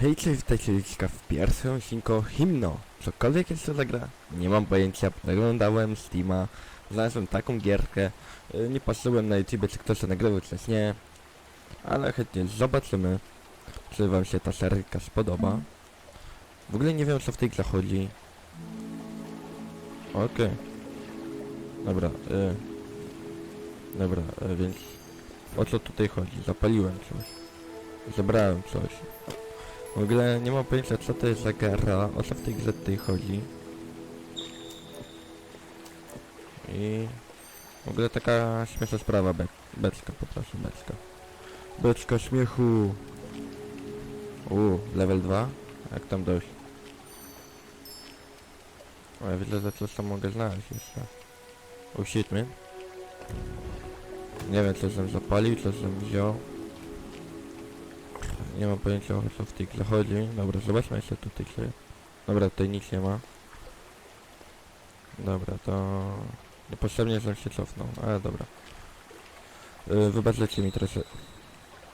Hej, cześć, witajcie Liczka w pierwszym odcinku Himno. Cokolwiek jest to za gra? Nie mam pojęcia, oglądałem Steama, znalazłem taką gierkę, y, nie patrzyłem na YouTube, czy ktoś to nagrywał, czy nie, ale chętnie zobaczymy, czy wam się ta seryjka spodoba. W ogóle nie wiem, co w tej grze chodzi. Okej. Dobra, y, dobra, y, więc o co tutaj chodzi? Zapaliłem coś. Zebrałem coś. W ogóle nie mam pojęcia co to jest za gra, o co w tej grze tutaj chodzi. I w ogóle taka śmieszna sprawa, be beczka, poproszę, beczka. Beczka śmiechu. U, level 2? Jak tam dojść? O, ja widzę, że coś tam mogę znaleźć jeszcze. Oh. Nie wiem, co żem zapalił, co żem wziął. Nie mam pojęcia o co w tej grze chodzi. Dobra, zobaczmy jeszcze tutaj co jest. Dobra, tutaj nic nie ma. Dobra, to... Niepotrzebnie, żebym się cofnął, ale dobra. Yy, wybaczcie mi trochę...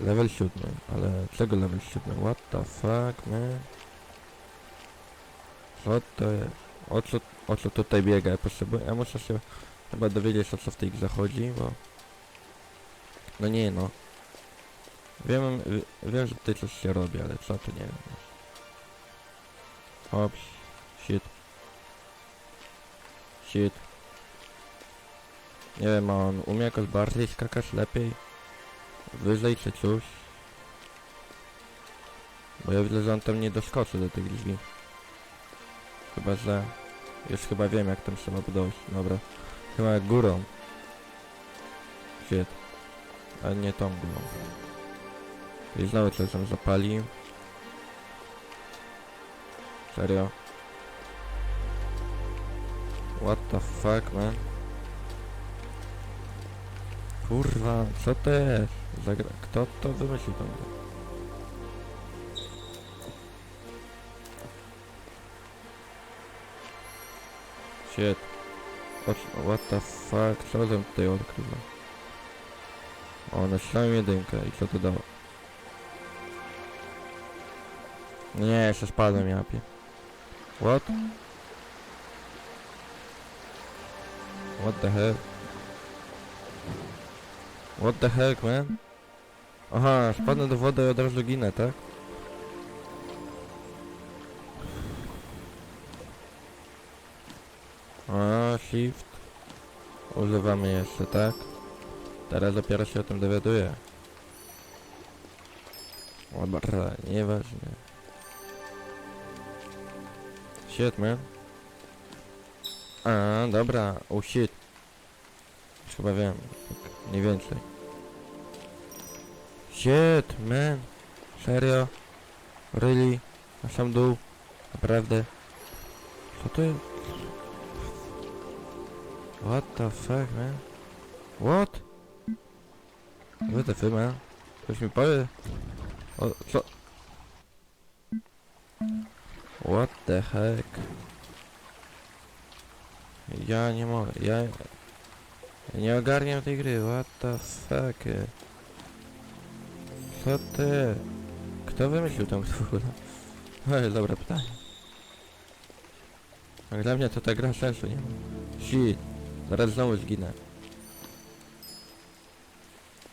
Level 7, ale czego level 7? What the fuck, man? Co to jest? O co, o co tutaj biega? Ja potrzebuję... Ja muszę się chyba dowiedzieć o co w tej grze chodzi, bo... No nie no. Wiem, wi- wiem, że tutaj coś się robi, ale co to nie wiem. Hops. Shit. Shit. Nie wiem, a on umie jakoś bardziej skakać lepiej? Wyżej czy coś? Bo ja widzę, że on tam nie doskoczy do tych drzwi. Chyba, że... Już chyba wiem jak tam trzeba dojść. Dobra. Chyba górą. Shit. Ale nie tą górą. I znowu coś tam zapalił. Serio? What the fuck, man? Kurwa, co to jest? Zagra... Kto to wymyślił grę? Shit. What, the fuck? Co tam tutaj odkrywa? O, nacisnąłem jedynkę i co to dało? Nie, jeszcze spadłem, japie. What? What the heck? What the heck, man? Aha, spadnę do wody i od razu ginę, tak? A, shift. Używamy jeszcze, tak? Teraz dopiero się o tym dowiaduję. Dobra, nieważne. Shit, man. A, dobra, oh shit. Już chyba wiem, tak mniej więcej. Shit, man. Serio? Really? Na sam dół? Naprawdę? Co jest? What the fuck, man? What? What the fuck, man? Ktoś mi powie? O, co? What the heck? Ja nie mogę, ja... nie ogarniam tej gry, what the fuck? Co ty? Kto wymyślił tą w ogóle? Oj, dobre pytanie. Jak dla mnie to ta gra sensu nie ma. Shit, zaraz znowu zginę.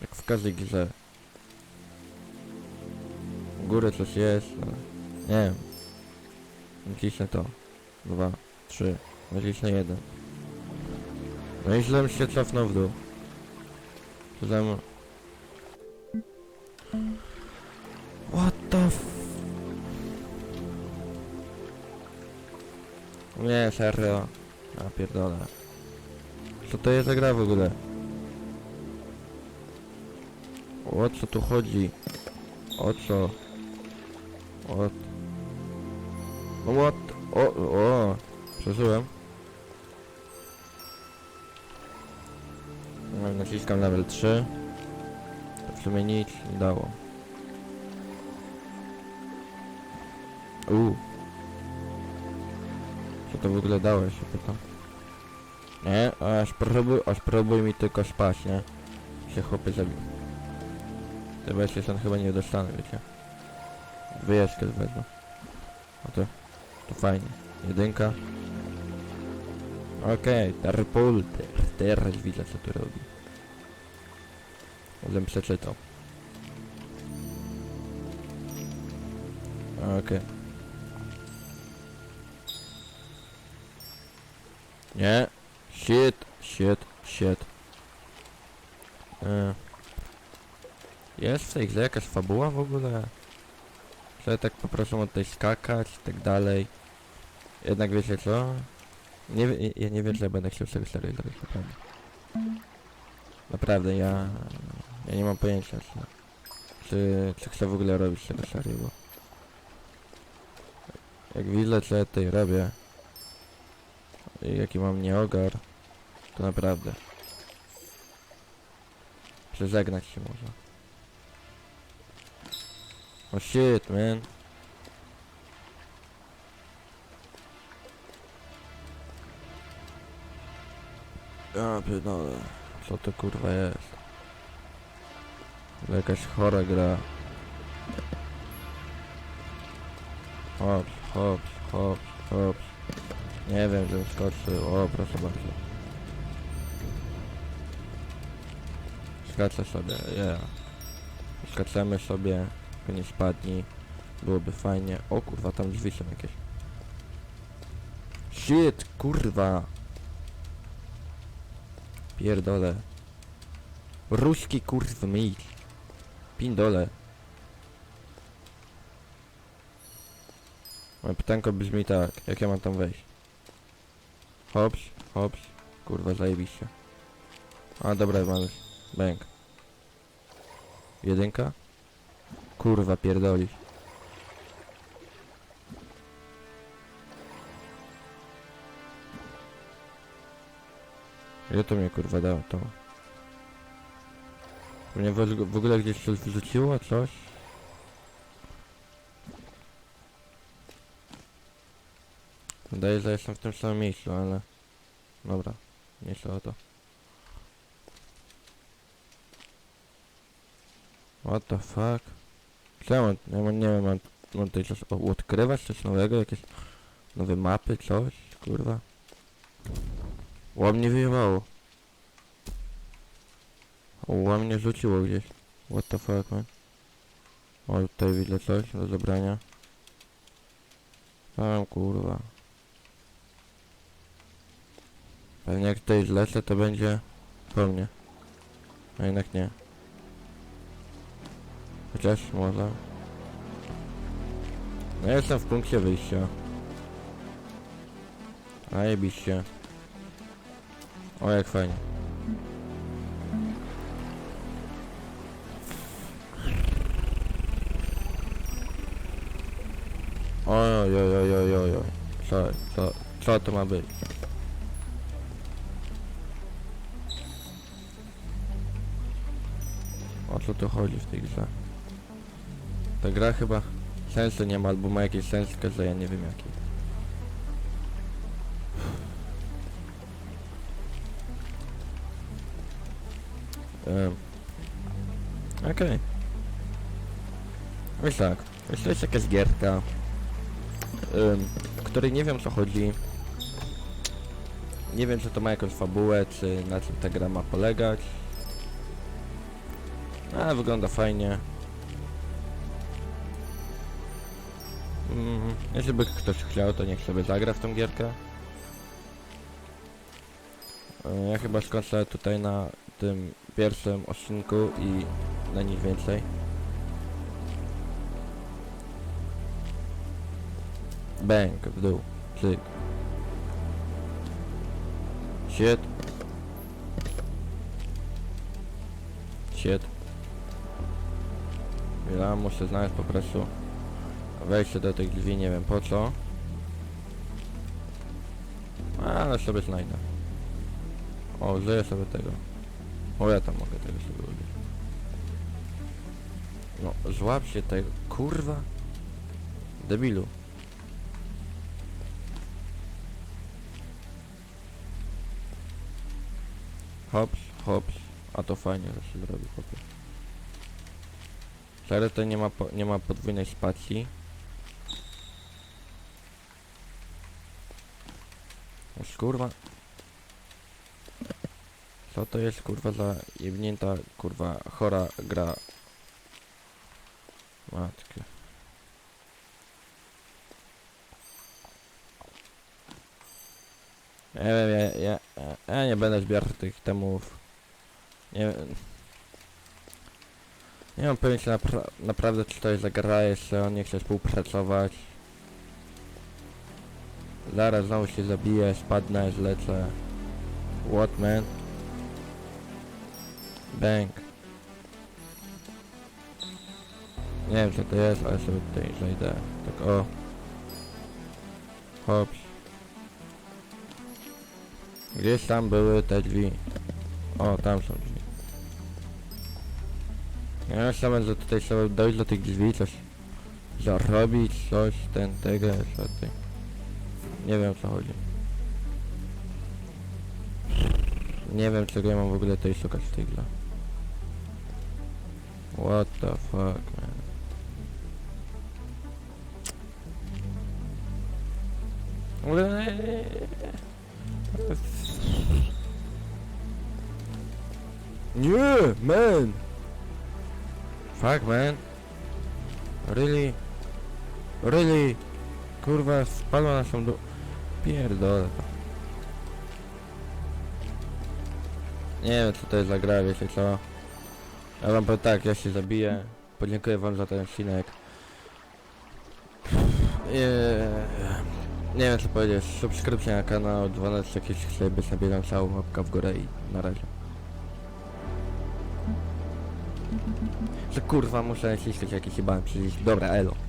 Jak w każdej grze. U góry coś jest, ale... Nie wiem. Nacisnę to. Dwa, trzy. Nacisnę jeden. No i źle się cofnął w dół. Co tam... What the f... Nie, serio. Ja pierdolę. Co to jest za gra w ogóle? O co tu chodzi? O co? O... No what? O, o, przeżyłem. No, Naciskam level 3. To w sumie nic nie dało. Uuu. Co to w ogóle dało, ja się pytam. Nie, aż próbuj, aż próbuj mi tylko spać, nie? Się chłopy zabił. Te wersje są chyba nie dostanę, wiecie. Wyjeżdżkę wezmę. O to, to fajnie. Jedynka. Okej, Terpulter. Teraz widzę co tu robi. Żebym przeczytał. Okej. Nie. Shit, shit, shit. E. Jest w tej grze jakaś fabuła w ogóle? Że tak po prostu od tej skakać i tak dalej. Jednak wiecie co? Nie, ja nie wiem, że będę chciał sobie serio zrobić, naprawdę. Naprawdę, ja... Ja nie mam pojęcia, czy... Czy, czy chcę w ogóle robić tego serię, bo... Jak widzę, co ja tutaj robię... i Jaki mam nieogar... To naprawdę... Przeżegnać się można. Oh shit, man. Ja pierdolę. Co to kurwa jest? Jakaś chora gra. Hops, hops, hops, hops. Nie wiem, żebym skoczył. O, proszę bardzo. Skaczę sobie, yeah. Skaczemy sobie, nie spadnij. Byłoby fajnie. O kurwa, tam drzwi są jakieś. Shit, kurwa. Pierdole. Ruski kurwa mić. Pindole. Moje pytanko brzmi tak, jak ja mam tam wejść? Hops, hops, kurwa zajebiście. A dobra, mamy. Bęk. Jedynka? Kurwa pierdolisz. Ile to mnie kurwa dało to? Mnie w, w ogóle gdzieś coś wrzuciło, coś? Wydaje, że jestem w tym samym miejscu, ale... Dobra, nie chcę o to. What the fuck? Co ja mam, nie wiem, mam, mam tutaj coś odkrywać, coś nowego, jakieś nowe mapy, coś, kurwa. Łam mnie wyjebało. Łam mnie rzuciło gdzieś. What the fuck, man. O, tutaj widzę coś do zebrania. Tam, kurwa. Pewnie jak tutaj zlecę, to będzie po mnie. A jednak nie. Chociaż może. No ja jestem w punkcie wyjścia. A jebiście. O jak fajnie. Oj, oj, oj, oj, oj, oj. Co, co, co to ma być? O co tu chodzi w tej grze? Ta gra chyba sensu nie ma, albo ma jakiś sens, tylko że ja nie wiem jaki. Um, Okej. Okay. Wiesz tak, wiesz, to jest jakaś gierka, um, której nie wiem co chodzi. Nie wiem czy to ma jakąś fabułę, czy na czym ta gra ma polegać. A, wygląda fajnie. Mm, jeśli by ktoś chciał, to niech sobie zagra w tą gierkę. E, Ja chyba skończę tutaj na tym pierwszym odcinku i na nic więcej. Bęk w dół. Cyk. Shit. Shit. Ja muszę znaleźć po prostu wejście do tych drzwi, nie wiem po co. Ale sobie znajdę. O, użyję sobie tego. O, ja tam mogę tego sobie użyć. No, złap się tego. Kurwa. Debilu. Hops, hops. A to fajnie, że się zrobi chłopie. Serio to nie ma, po, nie ma podwójnej spacji. Już kurwa. Co to jest kurwa za jebnięta kurwa chora gra? Matkę. Wiem, ja, ja, ja nie będę zbierał tych temów. Nie. Nie mam pojęcia napra naprawdę czy to jest za gra, jeszcze on nie chce współpracować. Zaraz znowu się zabiję, spadnę, zlecę. What man? Bank. Nie wiem co to jest, ale sobie tutaj zejdę. Tak o. Hops. Gdzieś tam były te drzwi. O, tam są drzwi. Ja chciałem, że tutaj trzeba dojść do tych drzwi, coś zarobić, coś, ten, tego, co ty. Nie wiem o co chodzi. Nie wiem czego ja mam w ogóle tutaj szukać w tej grze. What the fuck, man. Nie, man! Fuck, man. Really? Really? Kurwa, spadła naszą do... Pierdolę. Nie wiem co to jest za gra, wiecie co? Ja wam powiem tak, ja się zabiję. Podziękuję wam za ten odcinek. Yeah. Nie wiem co powiedzieć. Subskrypcja na kanał, dzwoneczek jeśli chcecie być nabieram całą łapka w górę i na razie. Że kurwa muszę naciskać jakiś chyba przycisk. Dobra, elo.